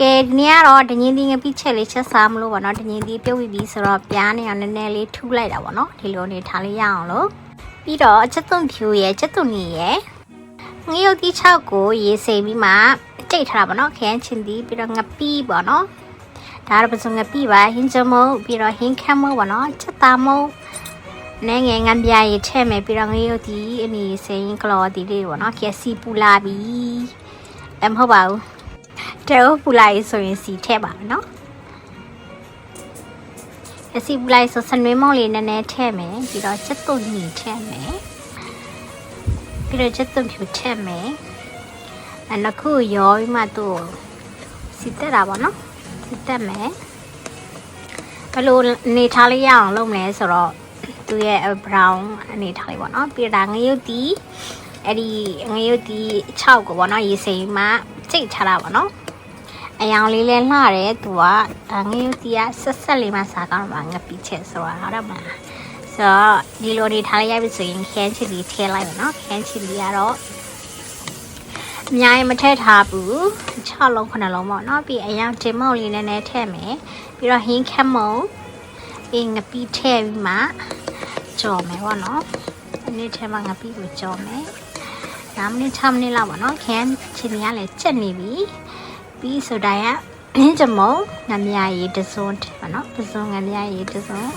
ကဲဒီနေ့ကတော့ဒညင်းသီးငပိချက်လေးချက်စားမလို့ပေါ့နော်ဒညင်းသီးပြုတ်ပြီးပြီဆိုတော့ပြားနေအောင်နည်းနည်းလေးထူလိုက်တာပေါ့နော်ဒီလိုနေထားလေးရအောင်လို့ပြီးတော့ချက်သွန်ဖြူရဲ့ချက်သွန်နီရဲ့ငရုတ်သီး6ကိုရေစိမ်ပြီးမှကြိတ်ထားတာပေါ့နော်ခရမ်းချင်သီးပြီးတော့ငပိပေါ့နော်ဒါတော့ပစုံငပိပါဟင်းချမုတ်ပြီးတော့ဟင်းခမ်းမုတ်ပေါ့နော်ချက်သားမုတ်နဲ့ငယ်ငံပြားရေထည့်မယ်ပြီးတော့ငရုတ်သီးအနီစိမ်ကလော်သီးလေးပေါ့နော်ကဲစီပူလာပြီအမဟုတ်ပါဘူး တဲဟုတ်ပူလိုက်ဆိုရင်စီထည့်ပါမယ်နော်အစီပူလိုက်ဆိုစနွေးမောင်းလေးနည်းနည်းထည့်မယ်ပြီးတော့ချက်သွန်ညီထည့်မယ်ပြီးတော့ချက်သွန်ဖြူထည့်မယ်အဲနှစ်ခုရောပြီးမှသူ့ကိုစီတက်တာပေါ့နော်စီတက်မယ်ဘယ်လိုအနေထားလေးရအောင်လုပ်မလဲဆိုတော့သူ့ရဲ့ brown အနေထားလေးပေါ့နော်ပြီးတော့ဒါငရုတ်တီအဲ့ဒီငရုတ်တီ6ကိုပေါ့နော်ရေစိမ်မှစိတ်ထားတာပေါ့နော် အယောင်လေးလဲလှတယ်သူကဒါငရုတ်တီးကဆက်ဆက်လေးမှစားကောင်းမှာငပိချက်ဆိုတာဟုတ်တယ်မလားဆိုတော့ဒီလိုနေထားလိုက်ရပြီဆိုရင်ခန်းချီလီထည့်လိုက်မယ်နော်ခန်းချီလီကတော့အများကြီးမထည့်ထားဘူး6လုံး9လုံးပေါ့နော်ပြီးအယောင်တင်မုတ်လေးနည်းနည်းထည့်မယ်ပြီးတော့ဟင်းခမ်းမုတ်ပြီးငပိထည့်ပြီးမှကြော်မယ်ပေါ့နော်ဒီနေ့ထဲမှာငပိကိုကြော်မယ်5မိနစ်6မိနစ်လောက်ပေါ့နော်ခန်းချီလီကလည်းချက်နေပြီ ပြီးဆိုတိုင်းကနင်းကြမုံငမြရီတစွန်းပါနော်တစွန်းငမြရီတစွန်း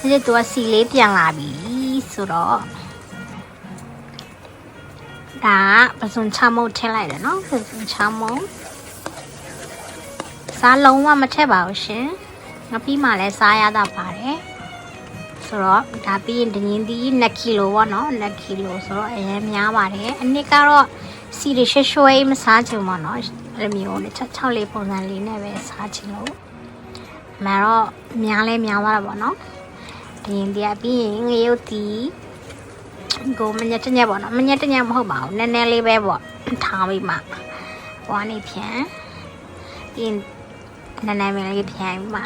အဲ့ဒီတော့စီလေးပြန်လာပြီဆိုတော့ဒါပစွန်ချမုံထည့်လိုက်တယ်နော်ပစွန်ချမုံစားလုံးဝမထည့်ပါဘူးရှင်ငါပြီးမှလည်းစားရတာပါတယ်ဆိုတော့ဒါပြီးရင်ဒင်းသီး2ကီလိုပေါ့နော်2ကီလိုဆိုတော့အရင်များပါတယ်အနည်းကတော့ စီရရွှဲရွှဲမစားချင်ပါတော့အဲ့လိုမျိုးနဲ့ချက်ချောက်လေးပုံစံလေးနဲ့ပဲစားချင်လို့မတော့များလဲများသွားတာပေါ့နော်ဒီရင်တရားပြီးရင်ငရုတ်တီကိုမညက်တညက်ပေါ့နော်မညက်တညက်မဟုတ်ပါဘူးနည်းနည်းလေးပဲပေါ့ထားပြီးမှဟွာနေဖြန်ပြီးရင်နည်းနည်းလေးဖြန်ပြီးမှ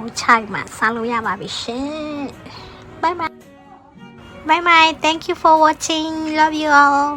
ဦးချိုက်မှစားလို့ရပါပြီရှင် bye bye bye bye. Thank you for watching. Love you all